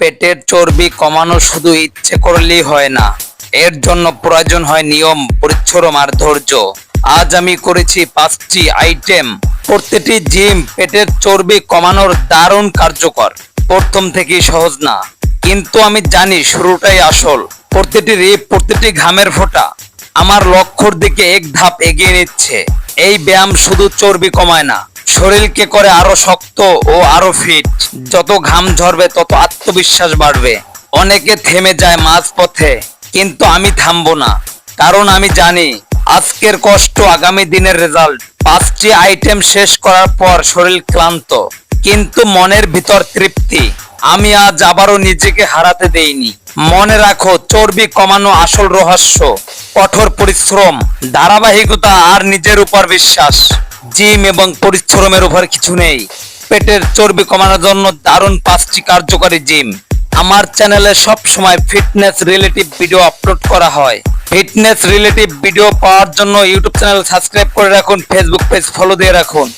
পেটের চর্বি কমানো শুধু ইচ্ছে করলেই হয় না। এর জন্য প্রয়োজন হয় নিয়ম পরিশ্রম আর ধৈর্য। আজ আমি করেছি পাঁচটি আইটেম। প্রত্যেকটি জিম পেটের চর্বি কমানোর দারুণ কার্যকর। প্রথম থেকেই সহজ না। কিন্তু আমি জানি শুরুটাই আসল। প্রতিটি রিপ, প্রতিটি ঘামের ফোঁটা আমার লক্ষ্যর দিকে এক ধাপ এগিয়ে নিচ্ছে। এই ব্যায়াম শুধু চর্বি কমায় না শরীরকে করে আরও শক্ত ও আরও ফিট যত ঘাম ঝরবে, তত আত্মবিশ্বাস বাড়বে। অনেকে থেমে যায় মাঝপথে, কিন্তু আমি থামবো না। কারণ আমি জানি, আজকের কষ্ট আগামী দিনের রেজাল্ট পাঁচটি আইটেম শেষ করার পর শরীর ক্লান্ত, কিন্তু মনের ভিতর তৃপ্তি। আমি আজ আবারও নিজেকে হারাতে দেইনি। মনে রাখো, চর্বি কমানো আসল রহস্য। কঠোর পরিশ্রম, ধারাবাহিকতা আর নিজের উপর বিশ্বাস। জিম এবং পরিশ্রমের উপর কিছু নেই। পেটের চর্বি কমানোর জন্য দারুণ পাঁচটি কার্যকরী জিম। আমার চ্যানেলে সব সময় ফিটনেস রিলেটিভ ভিডিও আপলোড করা হয়। ফিটনেস রিলেটিভ ভিডিও পাওয়ার জন্য ইউটিউব চ্যানেল সাবস্ক্রাইব করে রাখুন, ফেসবুক পেজ ফলো দিয়ে রাখুন।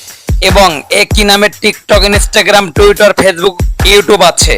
এবং একই নামে TikTok, Instagram, Twitter, Facebook, YouTube আছে।